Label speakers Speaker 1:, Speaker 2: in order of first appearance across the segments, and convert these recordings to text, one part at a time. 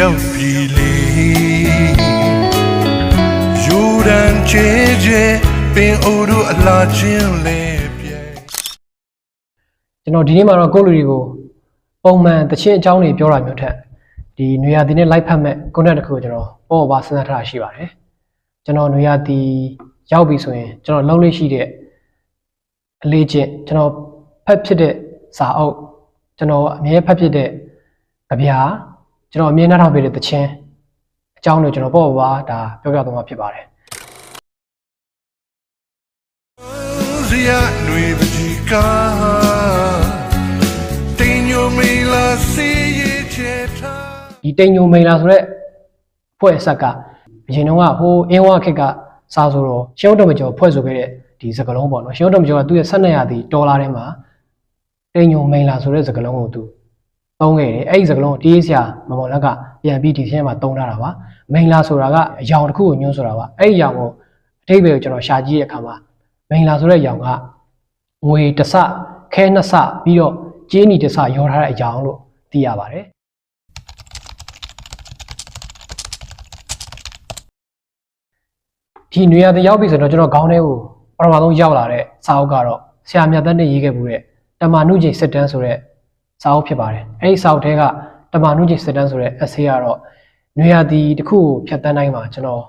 Speaker 1: ရောက်ပြီလေယူရန်ချေချေပင်အိုတို့အလားချင်းလေပြဲ
Speaker 2: ကျွန်တော်ဒီနေ့မှာတော့ကိုယ့်လူတွေကိုပုံမှန်တချင်းအကြောင်းတွေပြောတာမျိုးထက်ဒီနွေရာသီနဲ့လိုက်ဖက်မဲ့ content တစ်ခုကိုကျွန်တော်ပေါ်ပါစဉ်းစားထားတာရှိပါတယ်ကျွန်တော်နွေရာသီရောက်ပြီဆိုရင်ကျွန်တော်လုံးလေးရှိတဲ့အလေးချင်းကျွန်တော်ဖတ်ဖြစ်တဲ့စာအုပ်ကျွန်တော်အမြဲဖတ်ဖြစ်တဲ့ကြပြာ ကျွန်တော်အမြဲနှားထောင်ပေးတဲ့တချင်းအကြောင်းတွေကျွန်တော်ပေါ်ပါဒါပြောပြသွားမှာဖြစ်ပါတယ်
Speaker 1: စရာຫນွေပကြီးကတင်ညိုမီလာစီရဲ့ချေထား
Speaker 2: ဒီတိန်ညိုမိန်လာဆိုရက်ဖွဲ့အဆက်ကအရင်တုန်းကဟိုအင်းဝခက်ကစားဆိုတော့ရှင်းုံတော်မကျော်ဖွဲ့ဆိုခဲ့တဲ့ဒီစကလုံးပေါ့နော်ရှင်းုံတော်မကျော်ကသူ့ရဲ့ဆက်နေရသည်ဒေါ်လာထဲမှာတိန်ညိုမိန်လာဆိုတဲ့စကလုံးကိုသူ သုံးခဲ့တယ်အဲ့ဒီစကလုံးကိုတီးဆရာမမော်လက်ကပြန်ပြီးဒီထဲမှာသုံးထားတာပါမိန်လာဆိုတာကအယောင်တစ်ခုကိုညွှန်းဆိုတာပါအဲ့ဒီအယောင်ကိုအထိပ္ပယ်ကိုကျွန်တော်ရှာကြည့်တဲ့အခါမှာမိန်လာဆိုတဲ့အယောင်ကငွေတစ်စခဲနှစ်စပြီးတော့ကျင်းနီတစ်စရောထားတဲ့အယောင်လို့သိရပါတယ်ဒီနွေရာသီရောက်ပြီဆိုတော့ကျွန်တော်ခေါင်းထဲကိုပထမဆုံးရောက်လာတဲ့စာအုပ်ကတော့ဆရာမြတ်သက်နဲ့ရေးခဲ့မှုတဲ့တမာနုချိန်စစ်တမ်းဆိုတဲ့ စာအုပ်ဖြစ်ပါတယ်။အဲဒီစာအုပ်ထဲကတမာနုချိန်စစ်တမ်းဆိုတဲ့ essay ကတော့နွေရာသီတစ်ခုကိုဖြတ်တန်းတိုင်းမှာကျွန်တော်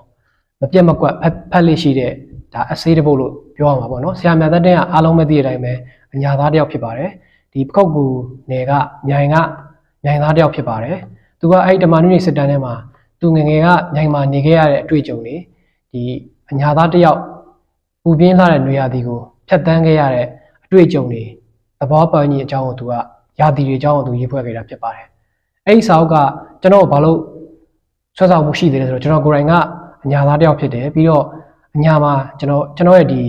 Speaker 2: မပြတ်မကွက်ဖတ်ဖတ်လေးရှိတဲ့ဒါ essay တစ်ပုဒ်လို့ပြောရမှာပေါ့နော်။ဆရာမြတ်သက်တဲ့ကအားလုံးပဲသိတဲ့အတိုင်းပဲအညာသားတစ်ယောက်ဖြစ်ပါတယ်။ဒီပခောက်ကူနယ်ကမြိုင်ကမြိုင်သားတစ်ယောက်ဖြစ်ပါတယ်။သူကအဲဒီတမာနုချိန်စစ်တမ်းထဲမှာသူငယ်ငယ်ကမြိုင်မှာနေခဲ့ရတဲ့အတွေ့အကြုံတွေဒီအညာသားတစ်ယောက်ပူပြင်းလာတဲ့နေရာဒီကိုဖြတ်တန်းခဲ့ရတဲ့အတွေ့အကြုံတွေသဘောပေါက်ကြီးအကြောင်းကိုသူက ယာတီတွေအကြောင်းကိုသူရေးဖွဲ့ခဲ့တာဖြစ်ပါတယ်။အဲ့ဒီစာအုပ်ကကျွန်တော်ဘာလို့ဆွဲဆောင်မှုရှိသေးလဲဆိုတော့ကျွန်တော်ကိုယ်တိုင်ကအညာသားတစ်ယောက်ဖြစ်တယ်ပြီးတော့အညာမှာကျွန်တော်ကျွန်တော်ရဲ့ဒီ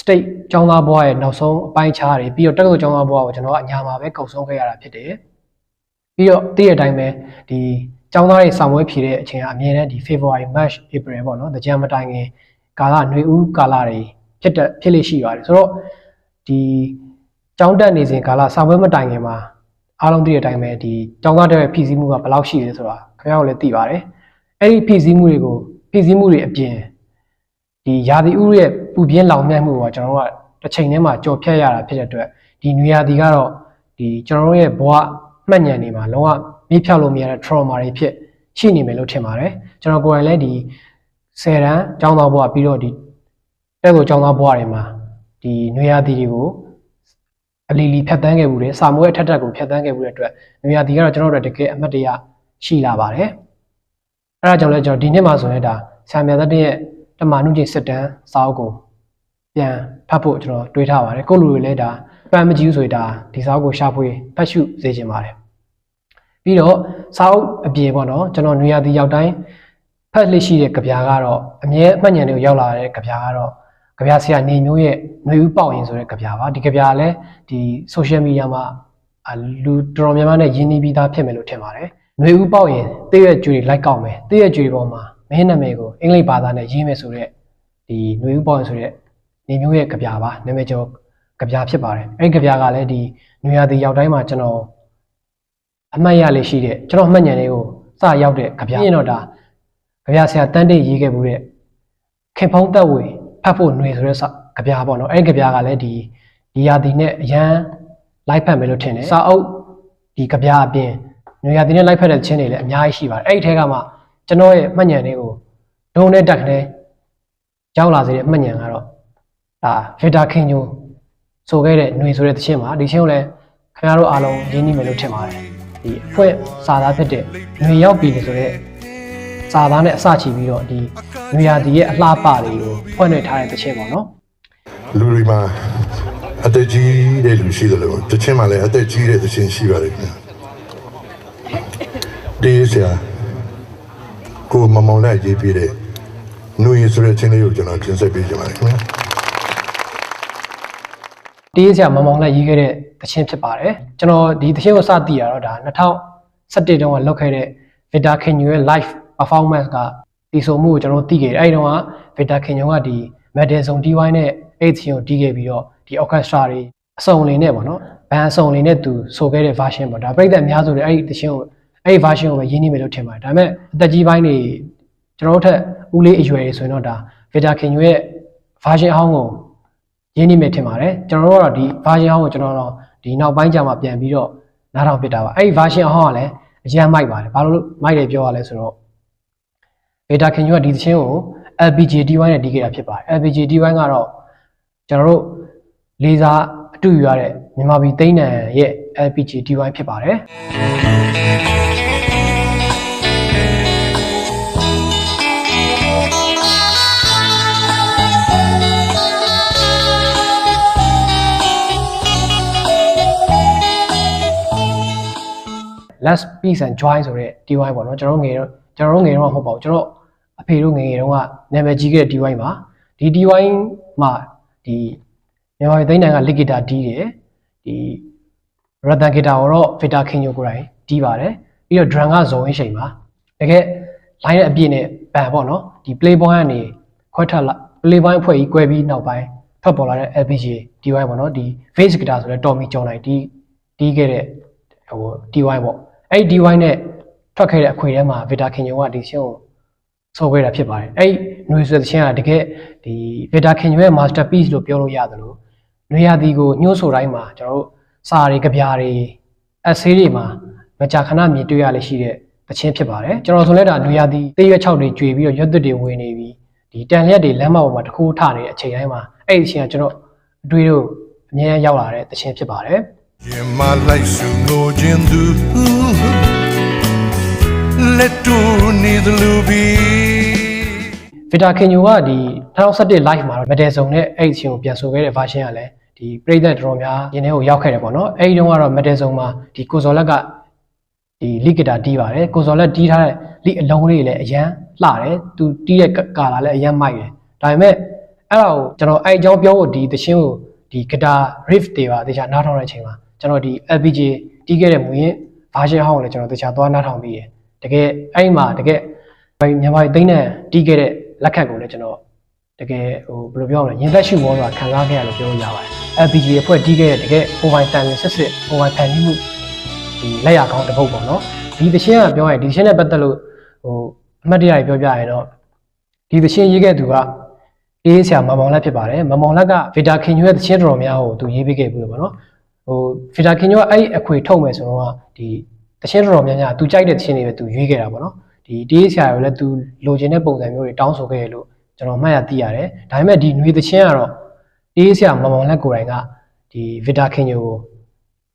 Speaker 2: state ကျောင်းသားဘဝရဲ့နောက်ဆုံးအပိုင်းခြားတွေပြီးတော့တက္ကသိုလ်ကျောင်းသားဘဝကိုကျွန်တော်ကအညာမှာပဲကုံဆုံးခဲ့ရတာဖြစ်တယ်။ပြီးတော့တည့်ရတဲ့အတိုင်းပဲဒီကျောင်းသားတွေစာမွေးဖြေတဲ့အချိန်ကအမြဲတမ်းဒီ February March April ပေါ့နော်။ကြံမတိုင်ခင်ကာလຫນွေဦးကာလတွေဖြစ်တဲ့ဖြစ်လိရှိပါတယ်ဆိုတော့ဒီ ကျောင်းတက်နေစဉ်ကာလစာမွေးမတိုင်ခင်မှာအားလုံးသိတဲ့အတိုင်းပဲဒီကျောင်းသားတွေရဲ့ဖြည့်ဆည်းမှုကဘယ်လောက်ရှိလဲဆိုတာခင်ဗျားတို့လည်းသိပါတယ်။အဲ့ဒီဖြည့်ဆည်းမှုတွေကိုဖြည့်ဆည်းမှုတွေအပြင်ဒီရာသီဥတုရဲ့ပူပြင်းလောင်မြတ်မှုကကျွန်တော်တို့ကတစ်ချိန်တည်းမှာကြော်ဖြတ်ရတာဖြစ်တဲ့အတွက်ဒီနွေရာသီကတော့ဒီကျွန်တော်တို့ရဲ့ဘဝမှတ်ဉာဏ်တွေမှာလုံးဝမေ့ဖြောက်လို့မရတဲ့ trauma တွေဖြစ်ရှိနေမယ်လို့ထင်ပါတယ်ကျွန်တော်ကိုယ်တိုင်လည်းဒီ10တန်းကျောင်းသားဘဝပြီးတော့ဒီတဲ့ကိုကျောင်းသားဘဝတွေမှာဒီနွေရာသီတွေကို အလီလီဖြတ်တန်းခဲ့မှုတွေစာမိုးရဲ့ထက်ထက်ကိုဖြတ်တန်းခဲ့မှုတဲ့အတွက်နွေရာသီကတော့ကျွန်တော်တို့တကယ်အမှတ်တရရှိလာပါတယ်အဲဒါကြောင့်လည်းကျွန်တော်ဒီနှစ်မှာဆိုရင်ဒါဆရာမြတ်တဲ့ရဲ့တမာနုချိန်စစ်တမ်းစာအုပ်ကိုပြန်ဖတ်ဖို့ကျွန်တော်တွေးထားပါတယ်ကိုယ့်လူတွေလည်းဒါပန်းမကြည့်ဘူးဆိုရင်ဒါဒီစာအုပ်ကိုရှာဖွေဖတ်ရှုစေချင်ပါတယ်ပြီးတော့စာအုပ်အပြေပေါ့နော်ကျွန်တော်နွေရာသီရောက်တိုင်းဖတ်လက်ရှိတဲ့ကြပြာကတော့အမြဲအမှတ်ဉာဏ်တွေကိုရောက်လာတဲ့ကြပြာကတော့ ကြပြာဆရာနေမျိုးရဲ့ຫນွေဥပေါက်ရင်ဆိုတဲ့ကြပြာပါဒီကြပြာကလည်းဒီ social media မှာအလူတော်တော်များများနဲ့ရင်းနှီးပြီးသားဖြစ်မယ်လို့ထင်ပါတယ်ຫນွေဥပေါက်ရင်တည့်ရဲ့ကြွေတွေလိုက်ကောက်မယ်တည့်ရဲ့ကြွေပေါ်မှာမင်းနာမည်ကိုအင်္ဂလိပ်ဘာသာနဲ့ရေးမယ်ဆိုတဲ့ဒီຫນွေဥပေါက်ရင်ဆိုတဲ့နေမျိုးရဲ့ကြပြာပါနာမည်ကျော်ကြပြာဖြစ်ပါတယ်အဲ့ဒီကြပြာကလည်းဒီနွေရာသီရောက်တိုင်းမှာကျွန်တော် အမှတ်ရလေးရှိတဲ့ကျွန်တော်အမှတ်ဉာဏ်လေးကိုစရောက်တဲ့ကြပြရင်တော့ဒါကြပြဆရာတန်းတိတ်ရေးခဲ့မှုတဲ့ခင်ဖုံးသက်ဝေ ဖတ်ဖို့ຫນွေဆိုတဲ့ကြပြပေါ့နော်အဲ့ဒီကြပြကလည်းဒီဒီရာသီနဲ့အရန်လိုက်ဖတ်မယ်လို့ထင်တယ်စာအုပ်ဒီကြပြအပြင်ຫນွေရာသီနဲ့လိုက်ဖတ်တဲ့ချင်းတွေလည်းအများကြီးရှိပါတယ်အဲ့ဒီထဲကမှကျွန်တော်ရဲ့အမှတ်ဉာဏ်လေးကိုဒုံနဲ့တက်ခနဲ့ရောက်လာစေတဲ့အမှတ်ဉာဏ်ကတော့ဒါဗီတာခင်ညိုဆိုခဲ့တဲ့ຫນွေဆိုတဲ့တခြင်းပါဒီချင်းကိုလည်းခင်ဗျားတို့အားလုံးရင်းနှီးမယ်လို့ထင်ပါတယ် ဒီအဖွဲ့စာသားဖြစ်တဲ့ຫນွေရောက်ပြီလေဆိုတော့ စာသားနဲ့အစချီပြီးတော့ဒီຫນွေရာသီရဲ့အလှပတွေကိုဖွင့်နေထားတဲ့တစ်ချက်ပေါ့နော်
Speaker 3: လူတွေမှာအသက်ကြီးတဲ့လူရှိတယ်လို့တချင်းမှာလည်းအသက်ကြီးတဲ့တချင်းရှိပါတယ်ခင်ဗျာဒီဆရာကိုမမောင်လိုက်ရေးပြတဲ့နူရီဆိုတဲ့ချင်းလေးကိုကျွန်တော်တင်ဆက်ပေးချင်ပါတယ်ခင်ဗျာ
Speaker 2: တေးစရာမမောင်လက်ရေးခဲ့တဲ့သချင်းဖြစ်ပါတယ်ကျွန်တော်ဒီသချင်းကိုစသိရတော့ဒါ2017တုန်းကလုပ်ခဲ့တဲ့ Vita Kenyo ရဲ့ live performance ကဒီဆိုမှုကိုကျွန်တော်သိခဲ့တယ်အဲဒီတုန်းက Vita Kenyo ကဒီ Madison DY နဲ့အဲ့သချင်းကိုတီးခဲ့ပြီးတော့ဒီ orchestra တွေအစုံလေးနဲ့ပေါ့နော်ဘန်အစုံလေးနဲ့သူဆိုခဲ့တဲ့ version ပေါ့ဒါပြိတ္တအများစုတွေအဲ့ဒီသချင်းကိုအဲ့ဒီ version ကိုပဲရင်းနှီးမယ်လို့ထင်ပါတယ်ဒါပေမဲ့အသက်ကြီးပိုင်းတွေကျွန်တော်တို့ထက်ဦးလေးအရွယ်တွေဆိုရင်တော့ဒါ Vita King ရဲ့ version အဟောင်းကိုရင်းနှီးမယ်ထင်ပါတယ်ကျွန်တော်တို့ကတော့ဒီ version အဟောင်းကိုကျွန်တော်တို့ဒီနောက်ပိုင်းကျမှပြန်ပြီးတော့နားထောင်ပြတာပါအဲ့ဒီ version အဟောင်းကလည်းအရန်မိုက်ပါတယ်ဘာလို့မိုက်တယ်ပြောရလဲဆိုတော့ Vita King ကဒီသချင်းကို LPG D1 နဲ့တီးခဲ့တာဖြစ်ပါတယ် LPG D1 ကတော့ကျွန်တော်တို့လေးစားအတူယူရတဲ့မြန်မာပြည်သိန်းနံရဲ့ LPG D1 ဖြစ်ပါတယ် last peace and joy ဆိုတဲ့ DY ပေါ့နော်ကျွန်တော်တို့ငယ်တော့ကျွန်တော်တို့ငယ်တော့မဟုတ်ပါဘူးကျွန်တော် အဖေတို့ငယ်ငယ်တုန်းကနာမည်ကြီးခဲ့တဲ့ DY မှာဒီ DY မှာဒီမြန်မာပြည်သိန်းတန်ကလစ်ဂီတာတီးတယ်ဒီရတန်ဂီတာကိုတော့ Vita King ကိုယ်တိုင်တီးပါတယ်ပြီးတော့ drum ကဇော်ဝင်းရှိန်ပါတကယ် line ရဲ့အပြည့်နဲ့ပန်ပေါ့နော်ဒီ play point ကနေခွဲထွက်လာ play point ဖွဲ့ပြီး꿰ပြီးနောက်ပိုင်းထွက်ပေါ်လာတဲ့ LPG DY ပေါ့နော်ဒီ face guitar ဆိုတဲ့ Tommy ကျော်နိုင်တီးတီးခဲ့တဲ့ဟို DY ပေါ့အဲ့ဒီ DY နဲ့ထွက်ခဲ့တဲ့အခွေထဲမှာ Vita King ကဒီရှင်းကို ဆိုခဲ့တာဖြစ်ပါတယ်အဲ့ဒီຫນွေဆွေသချင်းကတကယ်ဒီ Vita King ရဲ့ masterpiece လို့ပြောလို့ရတယ်လို့ຫນွေရသည်ကိုညှို့ဆိုတိုင်းမှာကျွန်တော်တို့စာတွေကြပြားတွေအဆေးတွေမှာမကြာခဏမြင်တွေ့ရလေရှိတဲ့သချင်းဖြစ်ပါတယ်ကျွန်တော်ဆိုလဲဒါຫນွေရသည်တေးရွက်6တွေကျွေပြီးတော့ရွက်သွတ်တွေဝင်နေပြီးဒီတန်လျက်တွေလမ်းမပေါ်မှာတခိုးထနေတဲ့အချိန်တိုင်းမှာအဲ့ဒီအချိန်ကကျွန်တော်အတွေ့တို့အများကြီးရောက်လာတဲ့သချင်းဖြစ်ပါတယ်
Speaker 1: In my life so no jindu Let to need the lubi
Speaker 2: ဗီတာခင်ညိုကဒီ2017 live မှာတော့မတဲဆုံနဲ့အဲ့ဒီအချင်းကိုပြန်ဆိုခဲ့တဲ့ version ကလည်းဒီပြိသက်တော်တော်များရင်းထဲကိုရောက်ခဲ့တယ်ပေါ့နော်အဲ့ဒီတုန်းကတော့မတဲဆုံမှာဒီကိုဇော်လက်ကဒီ lead guitar တီးပါတယ်ကိုဇော်လက်တီးထားတဲ့ lead အလုံးလေးလည်းအရန်လှတယ်သူတီးတဲ့ကာလာလည်းအရန်မိုက်တယ်ဒါပေမဲ့အဲ့ဒါကိုကျွန်တော်အဲ့အကြောင်းပြောဖို့ဒီသချင်းကိုဒီ guitar riff တွေပါတခြားနားထောင်တဲ့အချိန်မှာကျွန်တော်ဒီ LPG တီးခဲ့တဲ့မူရင်း version ဟောင်းကိုလည်းကျွန်တော်တခြားသွားနားထောင်ပြီးတယ် တကယ်အဲ့ဒီမှာတကယ်မြန်မာပြည်သိန်းနဲ့တီးခဲ့တဲ့လက်ခတ်ကိုလည်းကျွန်တော်တကယ်ဟိုဘယ်လိုပြောရမလဲရင်သက်ရှိမောဆိုတာခံစားခဲ့ရလို့ပြောလို့ရပါတယ် LPG အဖွဲ့တီးခဲ့တဲ့တကယ်ဟိုဘိုင်တန်လင်ဆက်စစ်ဟိုဘိုင်ဖန်ပြီးမှုဒီလက်ရကောင်းတစ်ပုတ်ပေါ့နော်ဒီသချင်းကပြောရင်ဒီသချင်းနဲ့ပတ်သက်လို့ဟိုအမှတ်တရတွေပြောပြရင်တော့ဒီသချင်းရေးခဲ့သူကအေးဆရာမမောင်လက်ဖြစ်ပါတယ်မမောင်လက်ကဗီတာခင်ညွရဲ့သချင်းတော်များကိုသူရေးပေးခဲ့ပြီးပေါ့နော်ဟိုဗီတာခင်ညွကအဲ့အခွေထုတ်မယ်ဆိုတော့ဒီ သချင်းတော်များများသူကြိုက်တဲ့သချင်းတွေပဲသူရွေးခဲ့တာပေါ့နော်ဒီတေးဆရာကိုလည်းသူလိုချင်တဲ့ပုံစံမျိုးတွေတောင်းဆိုခဲ့ရလို့ ကျွန်တော်မှတ်ရသိရတယ်ဒါပေမဲ့ဒီຫນွေသချင်းကတော့အေးဆရာမမောင်လက်ကိုယ်တိုင်ကဒီဗီတာခင်ညိုကို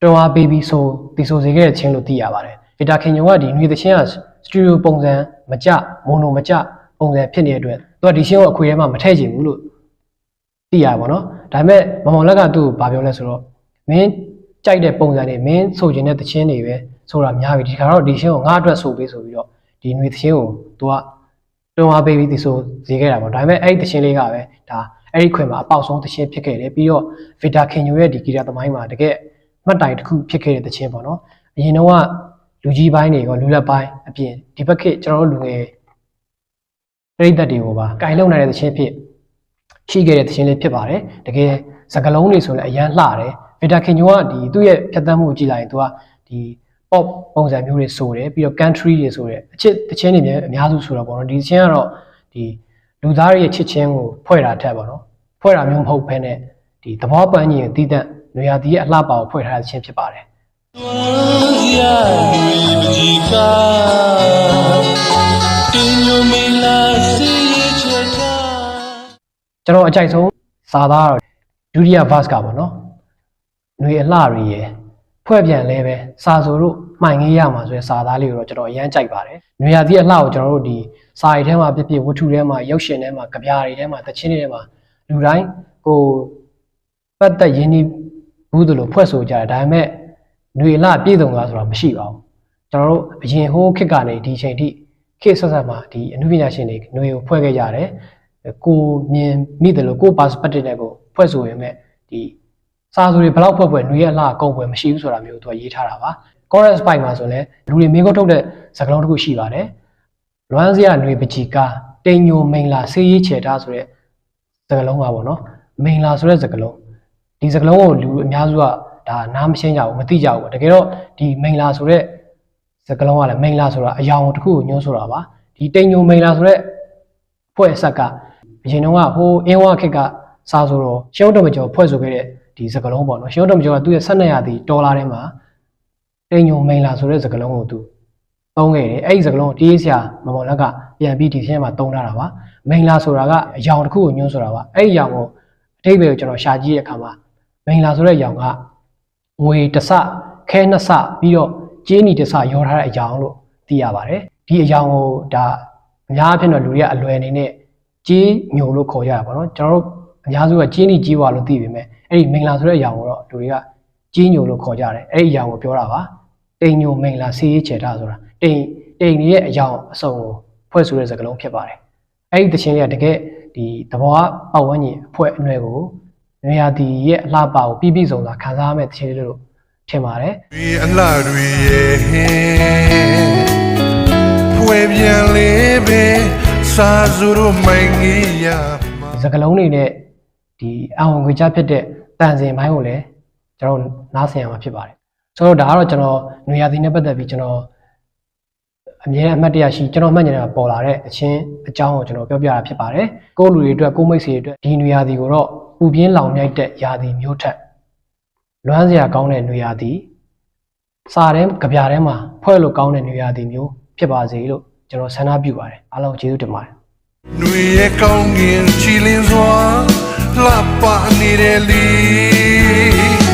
Speaker 2: တွန်းအားပေးပြီးဆိုတီဆိုစေခဲ့တဲ့ချင်းလို့သိရပါတယ်ဗီတာခင်ညိုကဒီຫນွေသချင်းကစတူဒီယိုပုံစံမကြမိုနိုမကြပုံစံဖြစ်နေတဲ့အတွက်သူကဒီချင်းကိုအခွေထဲမှာမထည့်ချင်ဘူးလို့သိရပါတော့ဒါပေမဲ့မမောင်လက်ကသူ့ကိုဗာပြောလဲဆိုတော့မင်းကြိုက်တဲ့ပုံစံတွေမင်းဆိုချင်တဲ့သချင်းတွေပဲ ဆိုတာများပြီဒီခါတော့ဒီချင်းကိုငါအတွက်ဆိုပေးဆိုပြီးတော့ဒီຫນွေသချင်းကိုသူကတွန်းအားပေးပြီးဒီဆိုဈေးခဲ့တာပေါ့ဒါပေမဲ့အဲ့ဒီတခြင်းလေးကပဲဒါအဲ့ဒီခွင်မှာအပေါက်ဆုံးတခြင်းဖြစ်ခဲ့တယ်ပြီးတော့ဗီတာခင်ညိုရဲ့ဒီဂီတာသမိုင်းမှာတကယ်မှတ်တိုင်တစ်ခုဖြစ်ခဲ့တဲ့တခြင်းပေါ့နော်အရင်တော့ကလူကြီးပိုင်းတွေရောလူလက်ပိုင်းအပြင်ဒီဘက်ခေတ်ကျွန်တော်တို့လူငယ်ပြည်သက်တွေကိုပါကင်လုံနိုင်တဲ့တခြင်းဖြစ်ရှိခဲ့တဲ့တခြင်းလေးဖြစ်ပါတယ်တကယ်စကလုံးတွေဆိုလည်းအရန်လှတယ်ဗီတာခင်ညိုကဒီသူ့ရဲ့ဖြတ်သန်းမှုကိုကြည့်လိုက်ရင်သူကဒီ pop ပုံစံမျိုးတွေဆိုတယ်ပြီးတော့ country တွေဆိုတယ်အချစ်တခြင်းတွေများအများစုဆိုတော့ပေါ့နော်ဒီတခြင်းကတော့ဒီလူသားတွေရဲ့ချစ်ချင်းကိုဖွဲ့တာထက်ပေါ့နော်ဖွဲ့တာမျိုးမဟုတ်ဘဲနဲ့ဒီသဘောပန်းကြီးရဲ့တည်တံ့နေရာဒီရဲ့အလှပကိုဖွဲ့ထားတဲ့ခြင်းဖြစ်ပါတယ်
Speaker 4: Ya lui bjika Tinyo mila si cheta
Speaker 2: ကျွန်တော်အကြိုက်ဆုံးစာသားကတော့ဒုတိယ verse ကပေါ့နော်ຫນွေအလှတွေရယ်ဖွဲ့ပြန်လဲပဲစာဆိုတို့ မှိုင်ကြီးရမှာဆိုရယ်စာသားလေးကိုတော့ကျွန်တော်အရန်ကြိုက်ပါတယ်။နွေရာသီအလှကိုကျွန်တော်တို့ဒီစာရီထဲမှာပြပြဝတ္ထုထဲမှာရုပ်ရှင်ထဲမှာကြပြားတွေထဲမှာတခြင်းတွေထဲမှာလူတိုင်းကိုပတ်သက်ရင်းနှီးဘူးသလိုဖွဲ့ဆိုကြတယ်ဒါပေမဲ့နွေအလှပြည့်စုံသွားဆိုတာမရှိပါဘူး။ကျွန်တော်တို့အရင်ဟိုးခေတ်ကနေဒီအချိန်ထိခေတ်ဆက်ဆက်မှာဒီအနုပညာရှင်တွေနွေကိုဖွဲ့ခဲ့ကြတယ်။ကိုမြင်မိတယ်လို့ကို perspective နဲ့ကိုဖွဲ့ဆိုရင်မဲ့ဒီစာဆိုတွေဘယ်လောက်ဖွဲ့ဖွဲ့နွေရဲ့အလှကုန်ပွဲမရှိဘူးဆိုတာမျိုးသူကရေးထားတာပါ chorus ပိုက်မှာဆိုလည်းလူတွေမင်းကုတ်ထုတ်တဲ့စကားလုံးတစ်ခုရှိပါတယ်လွမ်းစရာနွေပချီကာတိန်ညိုမိန်လာဆေးရေးချေထားဆိုတဲ့စကားလုံးကပေါ့နော်မိန်လာဆိုတဲ့စကားလုံးဒီစကားလုံးကိုလူအများစုကဒါနားမရှင်းကြဘူးမသိကြဘူးပေါ့တကယ်တော့ဒီမိန်လာဆိုတဲ့စကလုံးကလည်းမိန်လာဆိုတာအယောင်တစ်ခုကိုညွှန်းဆိုတာပါဒီတိန်ညိုမိန်လာဆိုတဲ့ဖွဲ့အဆက်ကအရင်တော့ကဟိုအင်းဝခေတ်ကစားဆိုတော့ရှင်းတော့မကျော်ဖွဲ့ဆိုခဲ့တဲ့ဒီစကလုံးပေါ့နော်ရှင်းတော့မကျော်ကသူ့ရဲ့12ရာသီဒေါ်လာထဲမှာ တိန်ညိုမိန်လာဆိုတဲ့စကလုံးကိုသူသုံးခဲ့တယ်အဲ့ဒီစကလုံးကိုတီးဆရာမမော်လက်ကပြန်ပြီးဒီထဲမှာသုံးထားတာပါမိန်လာဆိုတာကအယောင်တစ်ခုကိုညွှန်းဆိုတာပါအဲ့ဒီအယောင်ကိုအထိပ္ပယ်ကိုကျွန်တော်ရှာကြည့်တဲ့အခါမှာမိန်လာဆိုတဲ့အယောင်ကငွေတစ်ဆခဲနှစ်ဆပြီးတော့ကျင်းနီတစ်ဆရောထားတဲ့အကြောင်းလို့သိရပါတယ်ဒီအကြောင်းကိုဒါအများအဖြစ်တော့လူတွေကအလွယ်အနေနဲ့ကြီးညိုလို့ခေါ်ကြတာပေါ့နော်ကျွန်တော်တို့အများစုကကျင်းနီကြီးွားလို့သိပေမဲ့အဲ့ဒီမင်္ဂလာဆိုတဲ့အကြောင်းကိုတော့လူတွေကကြီးညိုလို့ခေါ်ကြတယ်အဲ့ဒီအကြောင်းကိုပြောတာပါ တိမ်ညိုမင်္ဂလာစီးရေးချေထားဆိုတာတိမ်တိမ်ရဲ့အကြောင်းအစုံကိုဖွဲ့ဆိုတဲ့စကားလုံးဖြစ်ပါတယ်အဲ့ဒီတခြင်းလေးကတကယ်ဒီသဘောပတ်ဝန်းကျင်အဖွဲ့အနွယ်ကိုနွေရာသီရဲ့အလှပကိုပြည့်ပြည့်စုံစွာခံစားရမယ့်တခြင်းလေးလို့ထင်ပါတယ်
Speaker 1: တွေအလှတွေရဲ့ဟင်းဖွဲ့ပြန်လေးပဲစာစုတို့မိုင်းကြီးရမှာ
Speaker 2: ဒီစကလုံးတွေနဲ့ဒီအဝင်ခွေချဖြစ်တဲ့တန်စင်ပိုင်းကိုလည်းကျွန်တော်နားဆင်ရမှာဖြစ်ပါတယ် ဆိုတော့ဒါကတော့ကျွန်တော်နွေရာသီနဲ့ပတ်သက်ပြီးကျွန်တော်အမြဲအမှတ်တရရှိကျွန်တော်မှတ်ဉာဏ်ကပေါ်လာတဲ့အချင်းအကြောင်းကိုကျွန်တော်ပြောပြတာဖြစ်ပါတယ်ကိုယ့်လူတွေအတွက်ကိုယ့်မိတ်ဆွေတွေအတွက်ဒီနွေရာသီကိုတော့ပူပြင်းလောင်မြိုက်တဲ့ရာသီမျိုးထက်လွမ်းစရာကောင်းတဲ့နွေရာသီစာထဲကြပြထဲမှာဖွဲ့လို့ကောင်းတဲ့နွေရာသီမျိုးဖြစ်ပါစေလို့ကျွန်တော်ဆန္ဒပြုပါတယ်အားလုံးကျေးဇူးတင်ပါတယ်
Speaker 1: ຫນွေရဲ့ကောင်းကင်ချီလင်းစွာလှပနေတဲ့လီ